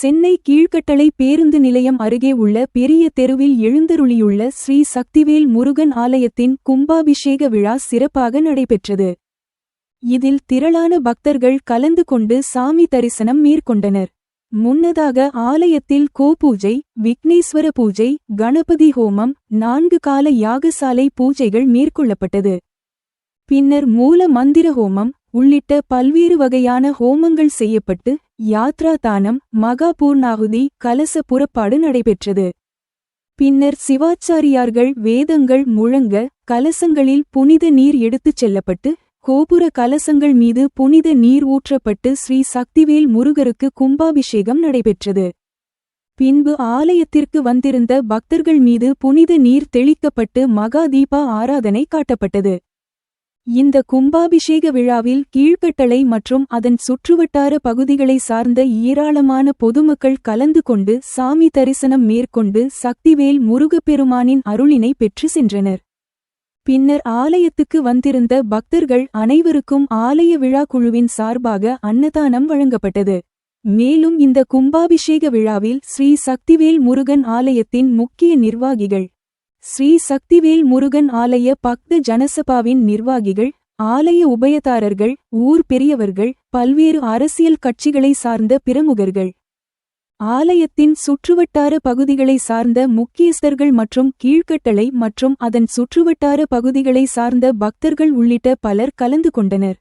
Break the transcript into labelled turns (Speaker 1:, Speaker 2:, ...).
Speaker 1: சென்னை கீழ்கட்டளை பேருந்து நிலையம் அருகே உள்ள பெரிய தெருவில் எழுந்தருளியுள்ள ஸ்ரீ சக்திவேல் முருகன் ஆலயத்தின் கும்பாபிஷேக விழா சிறப்பாக நடைபெற்றது. இதில் திரளான பக்தர்கள் கலந்து கொண்டு சாமி தரிசனம் மேற்கொண்டனர். முன்னதாக ஆலயத்தில் கோபூஜை விக்னேஸ்வர பூஜை கணபதி ஹோமம் நான்கு கால யாகசாலை பூஜைகள் மேற்கொள்ளப்பட்டது. பின்னர் மூல மந்திர ஹோமம் உள்ளிட்ட பல்வேறு வகையான ஹோமங்கள் செய்யப்பட்டு யாத்ரா தானம் மகா பூர்ணாகுதி கலச புறப்பாடு நடைபெற்றது. பின்னர் சிவாச்சாரியார்கள் வேதங்கள் முழங்க கலசங்களில் புனித நீர் எடுத்துச் செல்லப்பட்டு கோபுர கலசங்கள் மீது புனித நீர் ஊற்றப்பட்டு ஸ்ரீ சக்திவேல் முருகருக்கு கும்பாபிஷேகம் நடைபெற்றது. பின்பு ஆலயத்திற்கு வந்திருந்த பக்தர்கள் மீது புனித நீர் தெளிக்கப்பட்டு மகா தீபா ஆராதனை காட்டப்பட்டது. இந்த கும்பாபிஷேக விழாவில் கீழ்கட்டளை மற்றும் அதன் சுற்றுவட்டார பகுதிகளை சார்ந்த ஏராளமான பொதுமக்கள் கலந்து கொண்டு சாமி தரிசனம் மேற்கொண்டு சக்திவேல் முருகப்பெருமானின் அருளினை பெற்று சென்றனர். பின்னர் ஆலயத்துக்கு வந்திருந்த பக்தர்கள் அனைவருக்கும் ஆலய விழா குழுவின் சார்பாக அன்னதானம் வழங்கப்பட்டது. மேலும் இந்த கும்பாபிஷேக விழாவில் ஸ்ரீ சக்திவேல் முருகன் ஆலயத்தின் முக்கிய நிர்வாகிகள் ஸ்ரீ சக்திவேல் முருகன் ஆலய பக்த ஜனசபாவின் நிர்வாகிகள் ஆலய உபயதாரர்கள் ஊர் பெரியவர்கள் பல்வேறு அரசியல் கட்சிகளை சார்ந்த பிரமுகர்கள். ஆலயத்தின் சுற்றுவட்டார பகுதிகளை சார்ந்த முக்கியஸ்தர்கள் மற்றும் கீழ்கட்டளை மற்றும் அதன் சுற்றுவட்டார பகுதிகளை சார்ந்த பக்தர்கள் உள்ளிட்ட பலர் கலந்து கொண்டனர்.